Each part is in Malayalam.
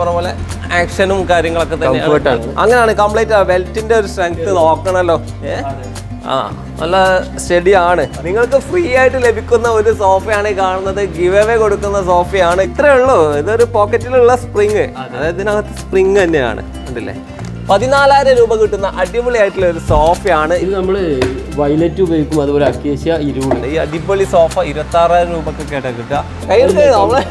പറഞ്ഞ പോലെ ആക്ഷനും കാര്യങ്ങളൊക്കെ തന്നെയാണ്. അങ്ങനെയാണ് കംപ്ലീറ്റ് ബെൽറ്റിന്റെ ഒരു സ്ട്രെങ്ത് നോക്കണല്ലോ. ആ നല്ല സ്റ്റഡി ആണ്. നിങ്ങൾക്ക് ഫ്രീ ആയിട്ട് ലഭിക്കുന്ന ഒരു സോഫയാണ് ഈ കാണുന്നത്. ഗിവ് അവേ കൊടുക്കുന്ന സോഫയാണ് ഇത്രേ ഉള്ളൂ. ഇതൊരു പോക്കറ്റിലുള്ള സ്പ്രിങ് അതായത് ഇതിനകത്ത് സ്പ്രിങ് തന്നെയാണ്. ഉണ്ടല്ലേ പതിനാലായിരം രൂപ കിട്ടുന്ന അടിപൊളിയായിട്ടുള്ള ഒരു സോഫയാണ് ഇത് നമ്മൾ വയലറ്റ് ഉപയോഗിക്കും അതുപോലെ അക്കേഷ്യ ഇരുപത്. ഈ അടിപൊളി സോഫ ഇരുപത്തി ആറായിരം രൂപക്കൊക്കെ ആയിട്ടാണ് കിട്ടുക. കയ്യിൽ നമ്മളെ.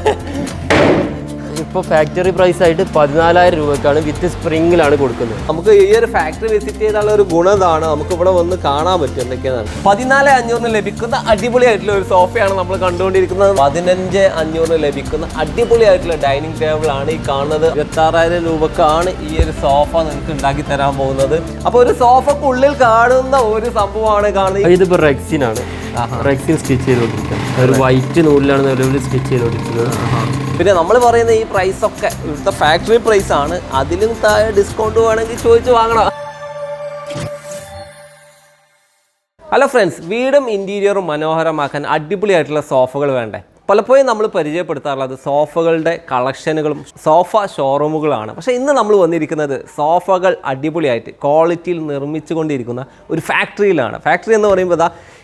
ഇപ്പോൾ ഫാക്ടറി പ്രൈസ് ആയിട്ട് പതിനാലായിരം രൂപക്കാണ് വിത്ത് സ്പ്രിങ്ങിലാണ് കൊടുക്കുന്നത്. നമുക്ക് ഈ ഒരു ഫാക്ടറി വിസിറ്റ് ചെയ്താലുള്ള ഒരു ഗുണം ഇതാണ്. നമുക്ക് ഇവിടെ വന്ന് കാണാൻ പറ്റും എന്തൊക്കെയാണ് പതിനാല് അഞ്ഞൂറിന് ലഭിക്കുന്ന അടിപൊളിയായിട്ടുള്ള ഒരു സോഫയാണ് നമ്മൾ കണ്ടുകൊണ്ടിരിക്കുന്നത്. പതിനഞ്ച് അഞ്ഞൂറിന് ലഭിക്കുന്ന അടിപൊളിയായിട്ടുള്ള ഡൈനിങ് ടേബിൾ ആണ് ഈ കാണുന്നത്. ഇരുപത്താറായിരം രൂപക്കാണ് ഈ ഒരു സോഫ നിങ്ങൾക്ക് ഉണ്ടാക്കി തരാൻ പോകുന്നത്. അപ്പോൾ ഒരു സോഫക്കുള്ളിൽ കാണുന്ന ഒരു സംഭവമാണ് കാണുന്നത്. ഇതിപ്പോൾ റെക്സിനാണ് റെക്സിൻ സ്റ്റിച്ച് ചെയ്തുകൊണ്ടിരിക്കുന്നത് ഒരു വൈറ്റ് നൂലിലാണ് നിലവിൽ സ്റ്റിച്ച് ചെയ്തുകൊണ്ടിരിക്കുന്നത് പിന്നെ നമ്മൾ പറയുന്ന ഈ പ്രൈസ് ഒക്കെ ഇവിടുത്തെ ഫാക്ടറി പ്രൈസ് ആണ്. അതിലും താഴെ ഡിസ്കൗണ്ട് വേണമെങ്കിൽ ചോദിച്ചു വാങ്ങണം? ഹലോ ഫ്രണ്ട്സ് വീടും ഇന്റീരിയറും മനോഹരമാക്കാൻ അടിപൊളിയായിട്ടുള്ള സോഫകൾ വേണ്ടേ? പലപ്പോഴും നമ്മൾ പരിചയപ്പെടുത്താറുള്ളത് സോഫകളുടെ കളക്ഷനുകളും സോഫ ഷോറൂമുകളാണ് പക്ഷേ ഇന്ന് നമ്മൾ വന്നിരിക്കുന്നത് സോഫകൾ അടിപൊളിയായിട്ട് ക്വാളിറ്റിയിൽ നിർമ്മിച്ചുകൊണ്ടിരിക്കുന്ന ഒരു ഫാക്ടറിയിലാണ് ഫാക്ടറി എന്ന് പറയുമ്പോൾ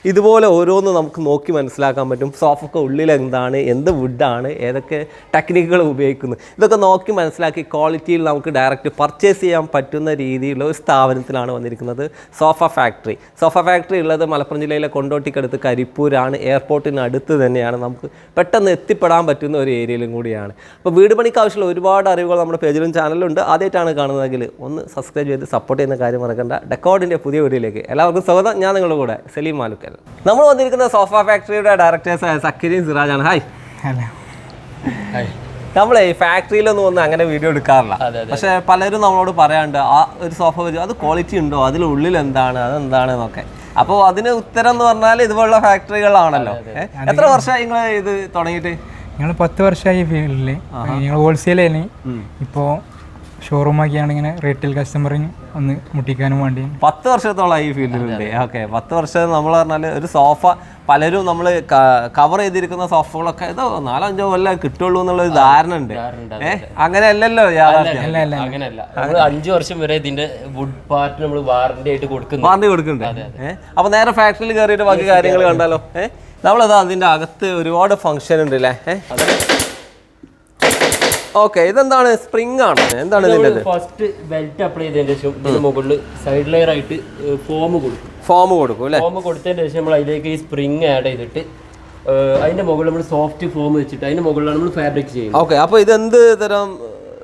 ഇതുപോലെ ഓരോന്ന് നമുക്ക് നോക്കി മനസ്സിലാക്കാൻ പറ്റും. സോഫൊക്കെ ഉള്ളിൽ എന്താണ് എന്ത് വുഡാണ് ഏതൊക്കെ ടെക്നിക്കുകൾ ഉപയോഗിക്കുന്നു. ഇതൊക്കെ നോക്കി മനസ്സിലാക്കി ക്വാളിറ്റിയിൽ നമുക്ക് ഡയറക്റ്റ് പർച്ചേസ് ചെയ്യാൻ പറ്റുന്ന രീതിയിലുള്ള ഒരു സ്ഥാപനത്തിലാണ് വന്നിരിക്കുന്നത് സോഫ ഫാക്ടറി സോഫ ഫാക്ടറി ഉള്ളത് മലപ്പുറം ജില്ലയിലെ കൊണ്ടോട്ടിക്കടുത്ത് കരിപ്പൂരാണ്. എയർപോർട്ടിന് അടുത്ത് തന്നെയാണ്. നമുക്ക് പെട്ടെന്ന് എത്തിപ്പെടാൻ പറ്റുന്ന ഒരു ഏരിയയിലും കൂടിയാണ്. അപ്പോൾ വീട് പണിക്ക് ആവശ്യമുള്ള ഒരുപാട് അറിവുകൾ നമ്മുടെ പേജിലും ചാനലിലും ഉണ്ട് ആദ്യമായിട്ടാണ് കാണുന്നതെങ്കിൽ ഒന്ന് സബ്സ്ക്രൈബ് ചെയ്ത് സപ്പോർട്ട് ചെയ്യുന്ന കാര്യം മറക്കണ്ട. ഡെക്കോഡിന്റെ പുതിയ വീഡിയോയിലേക്ക് എല്ലാവർക്കും സ്വാഗതം. ഞാൻ നിങ്ങളുടെ കൂടെ സലീം മാലുക്കൽ. നമ്മൾ വന്നിരിക്കുന്ന സോഫ ഫാക്ടറിയുടെ ഡയറക്ടേഴ്സായ സക്കീരിൻ സിറാജാണ്. ഹായ് ഹായ് നമ്മളെ ഈ ഫാക്ടറിയിലൊന്നും വന്ന് അങ്ങനെ വീഡിയോ എടുക്കാറില്ല. പക്ഷെ പലരും നമ്മളോട് പറയാണ്ട് ആ ഒരു സോഫ വരും. അത് ക്വാളിറ്റി ഉണ്ടോ? അതിനുള്ളിൽ എന്താണ്? അതെന്താണ് എന്നൊക്കെ അപ്പോൾ അതിന് ഉത്തരം എന്ന് പറഞ്ഞാൽ ഇതുപോലുള്ള ഫാക്ടറികളാണല്ലോ. എത്ര വർഷമായി നിങ്ങൾ ഇത് തുടങ്ങിയിട്ട്? ഞങ്ങൾ പത്ത് വർഷമായി ഈ ഫീൽഡിൽ ഞങ്ങൾ ഹോൾസെയിൽ ആയിരുന്നു ഇപ്പോൾ ഷോറൂമാക്കിയാണ് ഇങ്ങനെ റീറ്റെയിൽ കസ്റ്റമറിന് ഒന്ന് മുട്ടിക്കാനും വേണ്ടി പത്ത് വർഷത്തോളം ഈ ഫീൽഡിലുണ്ട് ഓക്കെ പത്ത് വർഷം നമ്മൾ പറഞ്ഞാൽ ഒരു സോഫ പലരും നമ്മൾ കവർ ചെയ്തിരിക്കുന്ന സോഫകളൊക്കെ ഇതോ നാലോ അഞ്ചോ കൊല്ലം കിട്ടുള്ളൂ എന്നുള്ള ഒരു ധാരണ ഉണ്ട്. ഏഹ് അങ്ങനെ അല്ലല്ലോ യാഥാർത്ഥ്യം. അങ്ങനെയല്ല. നമ്മൾ അഞ്ചു വർഷം വരെ ഇതിന്റെ വുഡ് പാർട്ട് നമ്മൾ വാറന്റി ആയിട്ട് കൊടുക്കുന്നു. വാറന്റി കൊടുക്കുന്നുണ്ട്. ഏഹ് അപ്പൊ നേരെ ഫാക്ടറിയിൽ കയറിയിട്ട് ബാക്കി കാര്യങ്ങൾ കണ്ടാലോ. ഏഹ് നമ്മളതാ അതിന്റെ അകത്ത് ഒരുപാട് ഫംഗ്ഷൻ ഉണ്ട് അല്ലേ ഏഹ് ഓക്കെ ഇതെന്താണ്? സ്പ്രിംഗ് ആണ്? എന്താണ് ഇതിന്റെ ഫസ്റ്റ് ബെൽറ്റ് അപ്ലൈ ചെയ്തതിന് ശേഷം ഇതിന് മുകളിൽ സൈഡ് ലെയർ ആയിട്ട് ഫോം കൊടുക്കും. ഫോം കൊടുക്കും അല്ലേ? ഫോം കൊടുത്തതിന് ശേഷം നമ്മൾ അതിലേക്ക് ഈ സ്പ്രിംഗ് ആഡ് ചെയ്തിട്ട് അതിന്റെ മുകളിൽ നമ്മൾ സോഫ്റ്റ് ഫോം വെച്ചിട്ട് അതിന്റെ മുകളിലാണ് നമ്മൾ ഫാബ്രിക് ചെയ്യുന്നത്. ഓക്കെ അപ്പൊ ഇത് എന്ത് തരം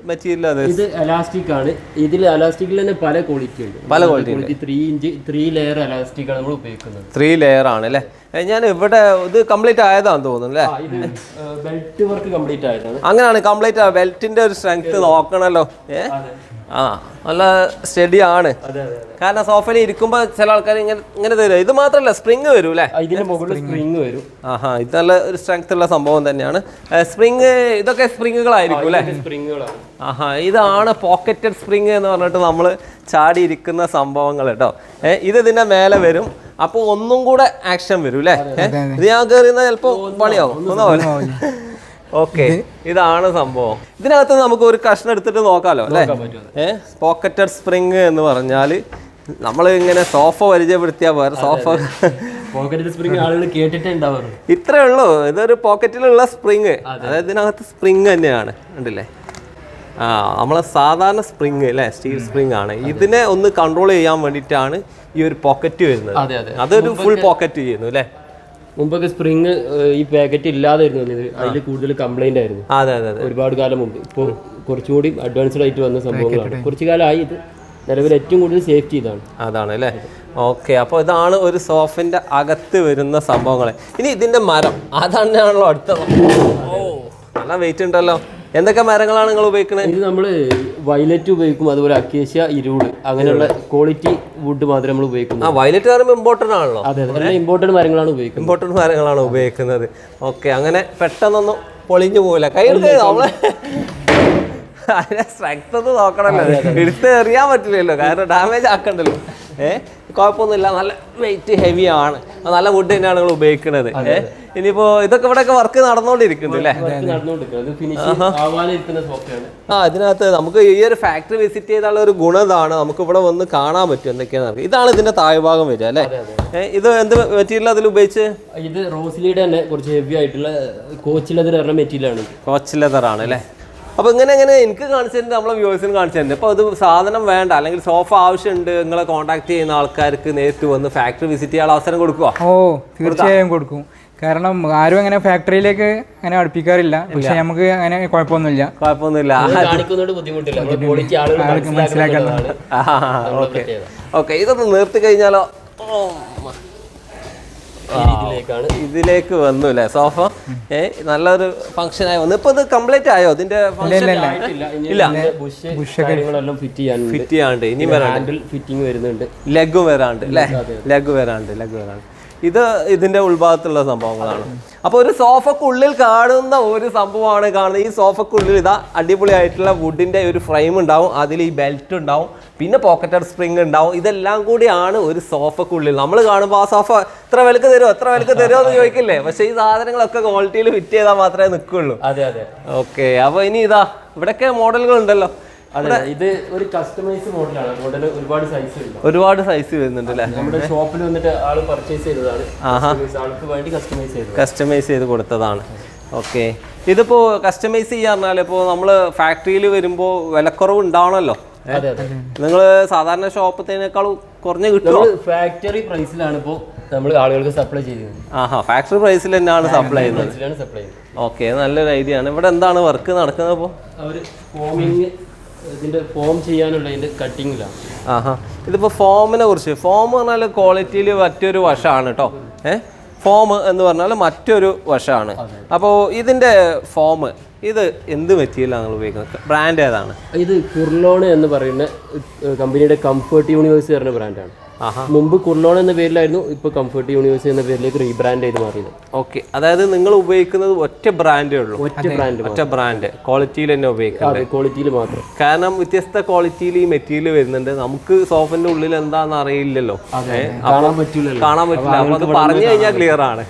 മെറ്റീരിയൽ ഇത് അലാസ്റ്റിക് ആണ്. ഇതിൽ അലാസ്റ്റിക്കിൽ തന്നെ പല ക്വാളിറ്റി ഉണ്ട്. പല quality three inch three layer elastic ആണ് നമ്മൾ ഉപയോഗിക്കുന്നത്. ത്രീ ലെയർ ആണ് അല്ലേ? ഞാൻ ഇവിടെ ഇത് കംപ്ലീറ്റ് ആയതാന്ന് തോന്നുന്നു അല്ലേ? ബെൽറ്റ് വർക്ക് കംപ്ലീറ്റ് ആയതാണ്. അങ്ങനെയാണ് കംപ്ലീറ്റ് ബെൽറ്റിന്റെ ഒരു സ്ട്രെങ്ത് നോക്കണല്ലോ. ഏ? ആ നല്ല സ്റ്റഡി ആണ് അതെ അതെ. കാരണം സോഫയിൽ ഇരിക്കുമ്പോ ചില ആൾക്കാർ ഇങ്ങനെ ഇങ്ങനെ തരും. ഇത് മാത്രല്ല സ്പ്രിങ് വരും അല്ലേ? ഇതിന്റെ മുകളിൽ സ്പ്രിങ് വരും. ആഹാ ഇത് നല്ല ഒരു സ്ട്രെങ്ത് ഉള്ള സംഭവം തന്നെയാണ്. സ്പ്രിങ് ഇതൊക്കെ സ്പ്രിങ്ങുകളായിരിക്കും അല്ലേ? സ്പ്രിങ്ങുകളാണ് ആഹാ ഇതാണ് പോക്കറ്റഡ് സ്പ്രിങ് എന്ന് പറഞ്ഞിട്ട് നമ്മൾ ചാടിയിരിക്കുന്ന സംഭവങ്ങൾ കേട്ടോ. ഏ ഇത് ഇതിന്റെ മേലെ വരും. അപ്പോൾ ഒന്നും കൂടെ ആക്ഷൻ വരും അല്ലേ? ഇത് ഞാൻ കയറിയുന്ന ചിലപ്പോൾ പണിയാവും. ഒന്നാവില്ല ഓക്കെ. ഇതാണ് സംഭവം. ഇതിനകത്ത് നമുക്ക് ഒരു കഷ്ണം എടുത്തിട്ട് നോക്കാലോ അല്ലേ? ഏഹ് പോക്കറ്റഡ് സ്പ്രിങ് എന്ന് പറഞ്ഞാൽ നമ്മൾ ഇങ്ങനെ സോഫ പരിചയപ്പെടുത്തിയാൽ വേറെ സോഫ പോക്കറ്റിൽ സ്പ്രിങ് ആളുകൾ കേട്ടിട്ടേ ഉണ്ടാവാറ് ഇത്രേ ഉള്ളൂ. ഇതൊരു പോക്കറ്റിലുള്ള സ്പ്രിങ് അതായത് ഇതിനകത്ത് സ്പ്രിങ് തന്നെയാണ്. ഉണ്ടല്ലേ ആ നമ്മളെ സാധാരണ സ്പ്രിങ് അല്ലേ? സ്റ്റീൽ സ്പ്രിങ് ആണ്. ഇതിനെ ഒന്ന് കൺട്രോൾ ചെയ്യാൻ വേണ്ടിയിട്ടാണ് ഈ ഒരു പോക്കറ്റ് വരുന്നത്. അതെ അതെ. അതൊരു ഫുൾ പോക്കറ്റ് ചെയ്യുന്നു അല്ലേ? മുമ്പൊക്കെ സ്പ്രിങ് ഈ പാക്കറ്റ് ഇല്ലാതായിരുന്നു വന്നത് അതിൽ കൂടുതൽ കംപ്ലൈന്റ് ആയിരുന്നു. അതെ അതെ അതെ. ഒരുപാട് കാലം മുമ്പ്. ഇപ്പോൾ കുറച്ചുകൂടി അഡ്വാൻസ്ഡ് ആയിട്ട് വന്ന സംഭവങ്ങളാണ്. കുറച്ചു കാലമായി ഇത് നിലവിൽ ഏറ്റവും കൂടുതൽ സേഫ്റ്റി ഇതാണ്. അതാണ് അല്ലേ? ഓക്കെ അപ്പോൾ ഇതാണ് ഒരു സോഫിന്റെ അകത്ത് വരുന്ന സംഭവങ്ങൾ ഇനി ഇതിന്റെ മരം. അതന്നെയാണല്ലോ അടുത്ത ഓ. നല്ല വെയിറ്റ് ഉണ്ടല്ലോ. എന്തൊക്കെ മരങ്ങളാണ് നിങ്ങൾ ഉപയോഗിക്കുന്നത് ഇത് നമ്മൾ വയലറ്റ് ഉപയോഗിക്കും അതുപോലെ അക്കേഷ്യ ഇരുൾ അങ്ങനെയുള്ള ക്വാളിറ്റി വുഡ് മാത്രമേ നമ്മൾ ഉപയോഗിക്കുന്നു ആ വയലറ്റ് പറയുമ്പോൾ ഇമ്പോർട്ടന്റ് ആണല്ലോ. അതെ അതെ. നല്ല ഇമ്പോർട്ടന്റ് മരങ്ങളാണ് ഉപയോഗിക്കുന്നത്. ഇമ്പോർട്ടന്റ് മരങ്ങളാണ് ഉപയോഗിക്കുന്നത്. ഓക്കെ അങ്ങനെ പെട്ടെന്നൊന്നും പൊളിഞ്ഞു പോകില്ല കൈ എടുത്ത് നമ്മളെ അതിനെ സ്ട്രെങ്ത് ഒന്ന് നോക്കണല്ലോ എടുത്ത് എറിയാൻ പറ്റില്ലല്ലോ. കാരണം ഡാമേജ് ആക്കണ്ടല്ലോ. ഏഹ് കുഴപ്പമൊന്നുമില്ല. നല്ല വെയിറ്റ് ഹെവി ആണ്. നല്ല വുഡ് തന്നെയാണ് നിങ്ങൾ ഉപയോഗിക്കുന്നത്. ഏഹ് ഇനിയിപ്പോ ഇതൊക്കെ ഇവിടെയൊക്കെ വർക്ക് നടന്നുകൊണ്ടിരിക്കുന്നുണ്ട് അല്ലേ? ആ ഇതിനകത്ത് നമുക്ക് ഈ ഒരു ഫാക്ടറി വിസിറ്റ് ചെയ്താലുള്ള ഒരു ഗുണം ഇതാണ്. നമുക്ക് ഇവിടെ വന്ന് കാണാൻ പറ്റും എന്തൊക്കെയാണ് ഇതാണ് ഇതിന്റെ താഴ്ഭാഗം വരിക അല്ലേ? ഇത് എന്ത് മെറ്റീരിയൽ അതിൽ ഉപയോഗിച്ച്? ഇത് റോസ് ലീഡ് തന്നെ കുറച്ച് ഹെവി ആയിട്ടുള്ള കോച്ചിലെതിർ പറഞ്ഞ മെറ്റീരിയലാണ് കോച്ച് ലെതർ ആണ് അല്ലേ? അപ്പൊ ഇങ്ങനെ ഇങ്ങനെ എനിക്ക് കാണിച്ചിട്ടുണ്ട് നമ്മളെ വ്യൂവേഴ്സിന് കാണിച്ചിട്ടുണ്ട് അപ്പോൾ അത് സാധനം വേണ്ട. അല്ലെങ്കിൽ സോഫ ആവശ്യമുണ്ട് നിങ്ങളെ കോൺടാക്ട് ചെയ്യുന്ന ആൾക്കാർക്ക് നേരിട്ട് വന്ന് ഫാക്ടറി വിസിറ്റ് ചെയ്യാൻ അവസരം കൊടുക്കുക ഓ തീർച്ചയായും കൊടുക്കും. കാരണം ആരും അങ്ങനെ ഫാക്ടറിയിലേക്ക് അങ്ങനെ അടുപ്പിക്കാറില്ല. പക്ഷെ നമുക്ക് അങ്ങനെ കുഴപ്പമൊന്നുമില്ല. കുഴപ്പമൊന്നുമില്ല. മനസ്സിലാക്കുന്നതാണ്. ഓക്കെ. ഓക്കെ ഇതൊന്ന് നിർത്തി കഴിഞ്ഞാലോ? ഇതിലേക്ക് വന്നു അല്ലേ? സോഫ ഏ നല്ലൊരു ഫംഗ്ഷൻ ആയി വന്നു. ഇപ്പൊ ഇത് കംപ്ലീറ്റ് ആയോ? ഇതിന്റെ ഫിറ്റ് ചെയ്യാണ്ട് ഇനി വരാണ്ട്. ഫിറ്റിംഗ് വരുന്നുണ്ട്. ലെഗ് വരാണ്ട് അല്ലേ? ലെഗ് വരാണ്ട് ലെഗ് വരാണ്ട്. ഇത് ഇതിന്റെ ഉൾഭാഗത്തുള്ള സംഭവങ്ങളാണ്. അപ്പൊ ഒരു സോഫക്കുള്ളിൽ കാണുന്ന ഒരു സംഭവമാണ് കാണുന്നത്. ഈ സോഫക്കുള്ളിൽ ഇതാ അടിപൊളിയായിട്ടുള്ള വുഡിന്റെ ഒരു ഫ്രെയിം ഉണ്ടാവും. അതിൽ ഈ ബെൽറ്റ് ഉണ്ടാവും. പിന്നെ പോക്കറ്റഡ് സ്പ്രിങ് ഉണ്ടാവും. ഇതെല്ലാം കൂടിയാണ് ഒരു സോഫക്കുള്ളിൽ. നമ്മൾ കാണുമ്പോൾ ആ സോഫ എത്ര വിലക്ക് തരുമോ എത്ര വിലക്ക് തരുമോ എന്ന് ചോദിക്കില്ലേ? പക്ഷേ ഈ സാധനങ്ങളൊക്കെ ക്വാളിറ്റിയിൽ ഫിറ്റ് ചെയ്താൽ മാത്രമേ നിൽക്കുള്ളൂ അതെ അതെ. ഓക്കെ അപ്പോൾ ഇനി ഇതാ ഇവിടെയൊക്കെ മോഡലുകൾ ഉണ്ടല്ലോ. അതെ ഇത് ഒരു കസ്റ്റമൈസ് മോഡലാണ് മോഡൽ ഒരുപാട് സൈസ് ഒരുപാട് സൈസ് വരുന്നുണ്ട് അല്ലേ? നമ്മുടെ ഷോപ്പിൽ വന്നിട്ട് ആൾ പർച്ചേസ് ചെയ്തതാണ്. ആൾക്ക് വേണ്ടി കസ്റ്റമൈസ് ചെയ്തു കസ്റ്റമൈസ് ചെയ്ത് കൊടുത്തതാണ്. ഓക്കെ ഇതിപ്പോ കസ്റ്റമൈസ് ചെയ്യാറിഞ്ഞാൽ ഇപ്പോ നമ്മൾ ഫാക്ടറിയിൽ വരുമ്പോ വിലക്കുറവ് ഉണ്ടാവണമല്ലോ അതെ നിങ്ങൾ സാധാരണ ഷോപ്പത്തേനേക്കാളും കുറഞ്ഞ കിട്ടും ഫാക്ടറി പ്രൈസിലാണ് ഇപ്പോ നമ്മൾ ആളുകൾക്ക് സപ്ലൈ ചെയ്യുന്നത്. ആഹാ ഫാക്ടറി പ്രൈസിൽ തന്നെയാണ് സപ്ലൈ ചെയ്യുന്നത്. പ്രൈസിലാണ് സപ്ലൈ ചെയ്യുന്നത്. ഓക്കെ നല്ലൊരു ഐഡിയ ആണ്. ഇവിടെ എന്താണ് വർക്ക് നടക്കുന്നത് ഇപ്പോൾ ഇതിന്റെ ഫോം ചെയ്യാനുള്ള അതിന്റെ കട്ടിങ്ങിലാണ് ആഹാ. ഇതിപ്പോൾ ഫോമിനെ കുറിച്ച്. ഫോം പറഞ്ഞാൽ ക്വാളിറ്റിയിൽ മറ്റൊരു വശമാണ് കേട്ടോ ഏഹ് ഫോം എന്ന് പറഞ്ഞാൽ മറ്റൊരു വശമാണ് അപ്പോൾ ഇതിന്റെ ഫോം ഇത് എന്ത് മെറ്റീരിയലാണ് നിങ്ങൾ ഉപയോഗിക്കുന്നത്? ബ്രാൻഡ് ഏതാണ്? ഇത് കുർലോൺ എന്ന് പറയുന്ന കമ്പനിയുടെ കംഫർട്ട് യൂണിവേഴ്സ് പറഞ്ഞ ബ്രാൻഡാണ് മുമ്പ് കുർലോൺ എന്ന പേരിലായിരുന്നു ഇപ്പോൾ കംഫർട്ട് യൂണിവേഴ്സ് എന്ന പേരിലേക്ക് റീബ്രാൻഡ് ചെയ്ത് മാറിയത്. ഓക്കെ. അതായത് നിങ്ങൾ ഉപയോഗിക്കുന്നത് ഒറ്റ ബ്രാൻഡേ ഉള്ളൂ. ഒറ്റ ബ്രാൻഡ് ഒറ്റ ബ്രാൻഡ്. ക്വാളിറ്റിയിൽ തന്നെ ഉപയോഗിക്കുന്നത്. ക്വാളിറ്റിയിൽ മാത്രം. കാരണം വ്യത്യസ്ത ക്വാളിറ്റിയിൽ ഈ മെറ്റീരിയൽ വരുന്നുണ്ട്. നമുക്ക് സോഫിന്റെ ഉള്ളിൽ എന്താണെന്ന് അറിയില്ലല്ലോ. കാണാൻ പറ്റില്ല കാണാൻ പറ്റില്ല അപ്പോൾ അത് പറഞ്ഞു കഴിഞ്ഞാൽ ക്ലിയർ ആണ്.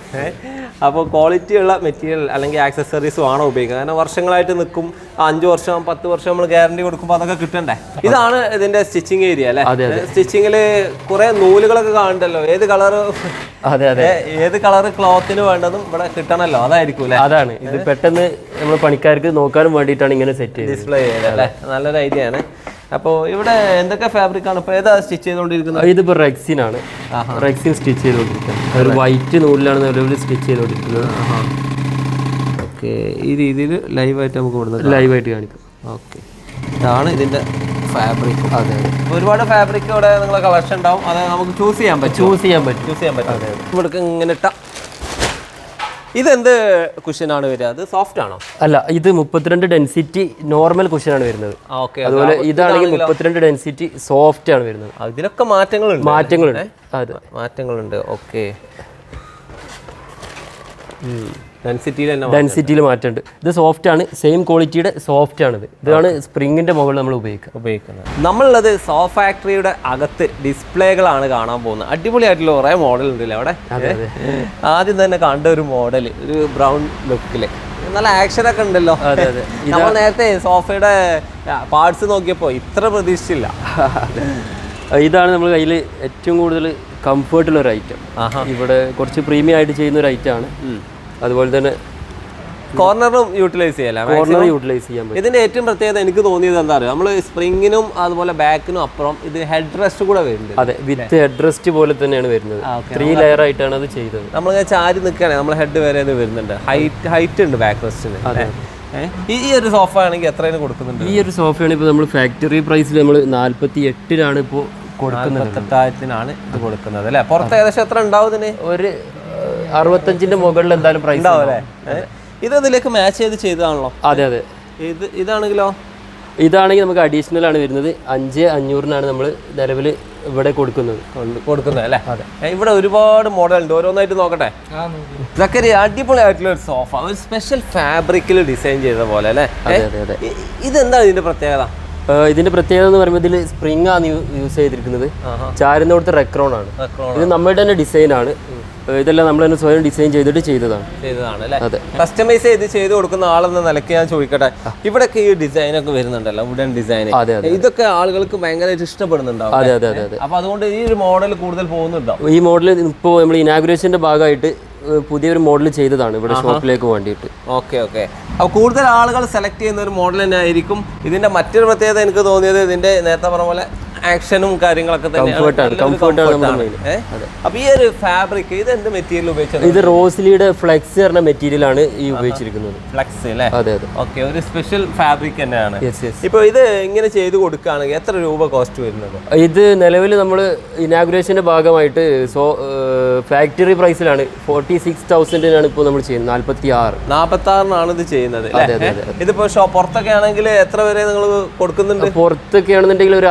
അപ്പോൾ ക്വാളിറ്റി ഉള്ള മെറ്റീരിയൽ അല്ലെങ്കിൽ ആക്സസറീസും ആണോ ഉപയോഗിക്കുന്നത്. കാരണം വർഷങ്ങളായിട്ട് നിൽക്കും. അഞ്ച് വർഷം പത്ത് വർഷം നമ്മൾ ഗ്യാരണ്ടി കൊടുക്കുമ്പോൾ അതൊക്കെ കിട്ടണ്ടേ? ഇതാണ് ഇതിന്റെ സ്റ്റിച്ചിങ് ഏരിയ അല്ലേ? സ്റ്റിച്ചിങ്ങിൽ കുറെ നൂലുകളൊക്കെ കാണണ്ടല്ലോ. ഏത് കളർ അതെ അതെ. ഏത് കളർ ക്ലോത്തിന് വേണ്ടതും ഇവിടെ കിട്ടണല്ലോ. അതായിരിക്കും അതാണ്. ഇത് പെട്ടെന്ന് നമ്മൾ പണിക്കാർക്ക് നോക്കാനും വേണ്ടിയിട്ടാണ് ഇങ്ങനെ സെറ്റ് ഡിസ്പ്ലേ ചെയ്തത് അല്ലേ? നല്ലൊരു ഐഡിയ ആണ്. അപ്പോൾ ഇവിടെ എന്തൊക്കെ ഫാബ്രിക് ആണ്? ഇപ്പോൾ ഏതാ സ്റ്റിച്ച് ചെയ്തുകൊണ്ടിരിക്കുന്നത് ഇതിപ്പോൾ റെക്സിൻ ആണ്. റെക്സിൻ സ്റ്റിച്ച് ചെയ്തുകൊണ്ടിരിക്കുന്നത് ഒരു വൈറ്റ് നൂലിലാണ് നിലവിൽ സ്റ്റിച്ച് ചെയ്തുകൊണ്ടിരിക്കുന്നത് ഓക്കെ ഈ രീതിയിൽ ലൈവായിട്ട് നമുക്ക് ഇവിടുന്ന് ലൈവായിട്ട് കാണിക്കും. ഓക്കെ ഇതാണ് ഇതിന്റെ ഫാബ്രിക് അതെ ഒരുപാട് ഫാബ്രിക് ഇവിടെ നിങ്ങളെ കളക്ഷൻ ഉണ്ടാവും. അത് നമുക്ക് ചൂസ് ചെയ്യാൻ പറ്റും. ചൂസ് ചെയ്യാൻ പറ്റും. ചൂസ് ചെയ്യാൻ പറ്റും. ഇവിടെ ഇങ്ങനെ ഇട്ട. ഇതെന്ത് കുഷനാണ് വരിക? അത് സോഫ്റ്റ് ആണോ? അല്ല ഇത് മുപ്പത്തിരണ്ട് ഡെൻസിറ്റി നോർമൽ കുഷനാണ് വരുന്നത്. അതുപോലെ ഇതാണെങ്കിൽ മുപ്പത്തിരണ്ട് ഡെൻസിറ്റി സോഫ്റ്റ് ആണ് വരുന്നത്. ഇതിലൊക്കെ മാറ്റങ്ങളുണ്ട്. മാറ്റങ്ങളുണ്ട്. അതെ. മാറ്റങ്ങളുണ്ട്. ഓക്കെ ഡെൻസിറ്റിയിൽ മാറ്റമുണ്ട്. ഇത് സോഫ്റ്റ് ആണ്. സെയിം ക്വാളിറ്റിയുടെ സോഫ്റ്റ് ആണിത്. ഇതാണ് സ്പ്രിങ്ങിന്റെ മുകളിൽ നമ്മൾ ഉപയോഗിക്കുക. ഉപയോഗിക്കുന്നത്. നമ്മളുള്ളത് സോ ഫാക്ടറിയുടെ അകത്ത് ഡിസ്പ്ലേകളാണ് കാണാൻ പോകുന്നത്. അടിപൊളിയായിട്ടുള്ള കുറേ മോഡൽ ഉണ്ടല്ലേ അവിടെ? ആദ്യം തന്നെ കണ്ട ഒരു മോഡൽ ഒരു ബ്രൗൺ ലുക്കിൽ നല്ല ആക്ഷൻ ഒക്കെ ഉണ്ടല്ലോ. അതെ അതെ. നമ്മൾ നേരത്തെ സോഫയുടെ പാർട്സ് നോക്കിയപ്പോൾ ഇത്ര പ്രതീക്ഷിച്ചില്ല. ഇതാണ് നമ്മൾ കയ്യിൽ ഏറ്റവും കൂടുതൽ കംഫർട്ടുള്ള ഒരു ഐറ്റം ഇവിടെ കുറച്ച് പ്രീമിയം ആയിട്ട് ചെയ്യുന്ന ഒരു ഐറ്റം ആണ്. അതുപോലെ തന്നെ കോർണറും യൂട്ടിലൈസ് ചെയ്യാം കോർണർ യൂട്ടിലൈസ് ചെയ്യാൻ പറ്റും. ഇതിന്റെ ഏറ്റവും പ്രത്യേകത എനിക്ക് തോന്നിയത് എന്താ പറയുക നമ്മൾ സ്പ്രിങ്ങിനും അതുപോലെ ബാക്കിനും അപ്പുറം ഇത് ഹെഡ് റെസ്റ്റ് കൂടെ വരുന്നത് അതെ വിത്ത് ഹെഡ് റെസ്റ്റ് പോലെ തന്നെയാണ് വരുന്നത്. ത്രീ ലെയർ ആയിട്ടാണ് അത് ചെയ്തത്. നമ്മൾ ചാരി നിൽക്കുകയാണെങ്കിൽ നമ്മൾ ഹെഡ് വരെ വരുന്നുണ്ട്. ഹൈറ്റ് ഹൈറ്റ് ഉണ്ട് ബാക്ക് റെസ്റ്റിന് ഈ ഈ ഒരു സോഫ ആണെങ്കിൽ എത്രയാണ് കൊടുക്കുന്നുണ്ട്? ഈ ഒരു സോഫയാണ് ഇപ്പോൾ നമ്മൾ ഫാക്ടറി പ്രൈസിൽ നമ്മൾ നാൽപ്പത്തി എട്ടിനാണ് ഇപ്പോൾ കൊടുക്കുന്നത്. ഇത് കൊടുക്കുന്നത് അല്ലേ? പുറത്ത് ഏകദേശം എത്ര ഉണ്ടാവും ഇതിന്? ഒരു അറുപത്തഞ്ചിന്റെ മുകളിൽ എന്തായാലും പ്രൈസ് ഉണ്ടാവും അല്ലേ? ഇത് ഇതിലേക്ക് മാച്ച് ചെയ്ത് ചെയ്തതാണല്ലോ. അതെ അതെ. ഇത് ഇതാണെങ്കിലോ? ഇതാണെങ്കിൽ നമുക്ക് അഡീഷണൽ ആണ് വരുന്നത്. അഞ്ച് അഞ്ഞൂറിനാണ് നമ്മൾ നിലവിൽ ഇവിടെ കൊടുക്കുന്നത്. കൊടുക്കുന്നത് അല്ലേ? അതെ. ഇവിടെ ഒരുപാട് മോഡൽ ഉണ്ട്. ഓരോന്നായിട്ട് നോക്കട്ടെ. ഇതൊക്കെ അടിപൊളിയായിട്ടുള്ള ഒരു സോഫ ഒരു സ്പെഷ്യൽ ഫാബ്രിക്കിൽ ഡിസൈൻ ചെയ്ത പോലെ അല്ലേ? അതെ അതെ അതെ. ഇത് ഇതെന്താണ് ഇതിന്റെ പ്രത്യേകത? ഇതിന്റെ പ്രത്യേകത എന്ന് പറയുമ്പോൾ ഇതിൽ സ്പ്രിംഗ് ആണ് യൂസ് ചെയ്തിരിക്കുന്നത്. ചാരുന്നോടത്ത് റെക്രോൺ ആണ്. ഇത് നമ്മുടെ തന്നെ ഡിസൈൻ ആണ്. ഇതെല്ലാം നമ്മൾ തന്നെ സ്വയം ഡിസൈൻ ചെയ്തിട്ട് ചെയ്തതാണ്. ചെയ്തതാണ് അല്ലേ. കസ്റ്റമൈസ് ചെയ്ത് ചെയ്ത് കൊടുക്കുന്ന ആളെന്ന നിലയ്ക്ക് ഞാൻ ചോദിക്കട്ടെ. ഇവിടെയൊക്കെ ഈ ഡിസൈൻ ഒക്കെ വരുന്നുണ്ടല്ലോ വുഡൻ ഡിസൈൻ ഇതൊക്കെ ആളുകൾക്ക് ഭയങ്കരമായിട്ട് ഇഷ്ടപ്പെടുന്നുണ്ടാവും അതെ അതെ അതെ അപ്പൊ അതുകൊണ്ട് ഈ ഒരു മോഡൽ കൂടുതൽ പോകുന്നുണ്ടോ ഈ മോഡൽ ഇപ്പോൾ നമ്മൾ ഇനാഗുറേഷന്റെ ഭാഗമായിട്ട് പുതിയൊരു മോഡൽ ചെയ്തതാണ് ഇവിടെ ഷോപ്പിലേക്ക് വേണ്ടിയിട്ട്. Okay okay. അപ്പോൾ കൂടുതൽ ആളുകൾ സെലക്ട് ചെയ്യുന്ന ഒരു മോഡൽ തന്നെ ആയിരിക്കും ഇതിന്റെ മറ്റൊരു പ്രത്യേകത എനിക്ക് തോന്നിയത് ഇതിന്റെ നേരത്തെ പറഞ്ഞ പോലെ ആക്ഷനും കാര്യങ്ങളൊക്കെ നമ്മുടെ അപ്പൊ ഈ ഒരു ഫാബ്രിക് ഇത് എന്ത് മെറ്റീരിയൽ ഉപയോഗിച്ചത്? ഇത് റോസ്ലിയുടെ ഫ്ലെക്സ് പറഞ്ഞ മെറ്റീരിയൽ ആണ് ഈ ഉപയോഗിച്ചിരിക്കുന്നത്. ഫ്ലെക്സ് അല്ലേ അതെ അതെ. ഓക്കെ ഒരു സ്പെഷ്യൽ ഫാബ്രിക് തന്നെയാണ്. ഇപ്പൊ ഇത് ഇങ്ങനെ ചെയ്ത് കൊടുക്കുകയാണെങ്കിൽ എത്ര രൂപ കോസ്റ്റ് വരുന്നത്? ഇത് നിലവിൽ നമ്മൾ ഇനാഗുറേഷന്റെ ഭാഗമായിട്ട് സോ ഫാക്ടറി പ്രൈസിലാണ് ഫോർട്ടി സിക്സ് തൗസൻഡിനാണ് ഇപ്പോൾ നമ്മൾ ചെയ്യുന്നത് നാൽപ്പത്തി ആറ് നാൽപ്പത്തി ആറിനാണ് ഇത് ചെയ്യുന്നത്? ഇതിപ്പോ പുറത്തൊക്കെ ആണെങ്കിൽ എത്ര വരെ നിങ്ങൾ കൊടുക്കുന്നുണ്ട്? പുറത്തൊക്കെ ആണെന്നുണ്ടെങ്കിൽ ഒരു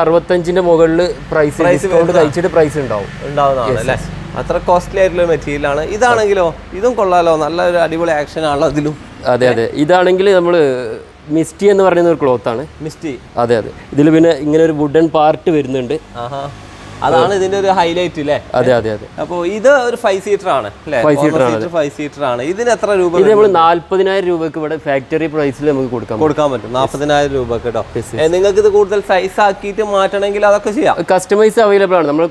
അറുപത്തഞ്ചിന്റെ മുകളിൽ പ്രൈസ് ഡിസ്കൗണ്ട് കഴിച്ചിട്ട് പ്രൈസ് ഉണ്ടാവും. ഉണ്ടാവുന്നതാണ് അല്ലേ? അത്ര കോസ്റ്റ്ലി ആയിട്ടുള്ള മെറ്റീരിയൽ ആണ്. ഇതാണെങ്കിലോ? ഇതും കൊള്ളാലോ. നല്ലൊരു അടിപൊളി ആക്ഷൻ ആണല്ലോ അതിലും. അതെ അതെ. ഇതാണെങ്കിൽ നമ്മൾ മിസ്റ്റി എന്ന് പറയുന്ന ഒരു ക്ലോത്ത് ആണ്. മിസ്റ്റി. അതെ അതെ. ഇതിൽ പിന്നെ ഇങ്ങനെ ഒരു വുഡൻ പാർട്ട് വരുന്നുണ്ട്. ആഹാ. അതാണ് ഇതിന്റെ ഒരു ഹൈലൈറ്റ് അല്ലേ അതെ അതെ അതെ. അപ്പൊ ഇത് ഒരു ഫൈവ് സീറ്റർ ആണ് ഫൈവ് സീറ്റർ ആണ്. ഫൈവ് സീറ്റർ ആണ്. ഇതിന് എത്ര രൂപ ഇത് നമ്മൾ നാല്പതിനായിരം രൂപക്ക് ഇവിടെ ഫാക്ടറി പ്രൈസിൽ നമുക്ക് കൊടുക്കാം കൊടുക്കാൻ പറ്റും. നാൽപ്പതിനായിരം രൂപ കേട്ടോ നിങ്ങൾക്ക് ഇത് കൂടുതൽ സൈസ് ആക്കിയിട്ട് മാറ്റണമെങ്കിൽ അതൊക്കെ ചെയ്യാം. കസ്റ്റമൈസ് അവൈലബിൾ ആണ്. നമ്മൾ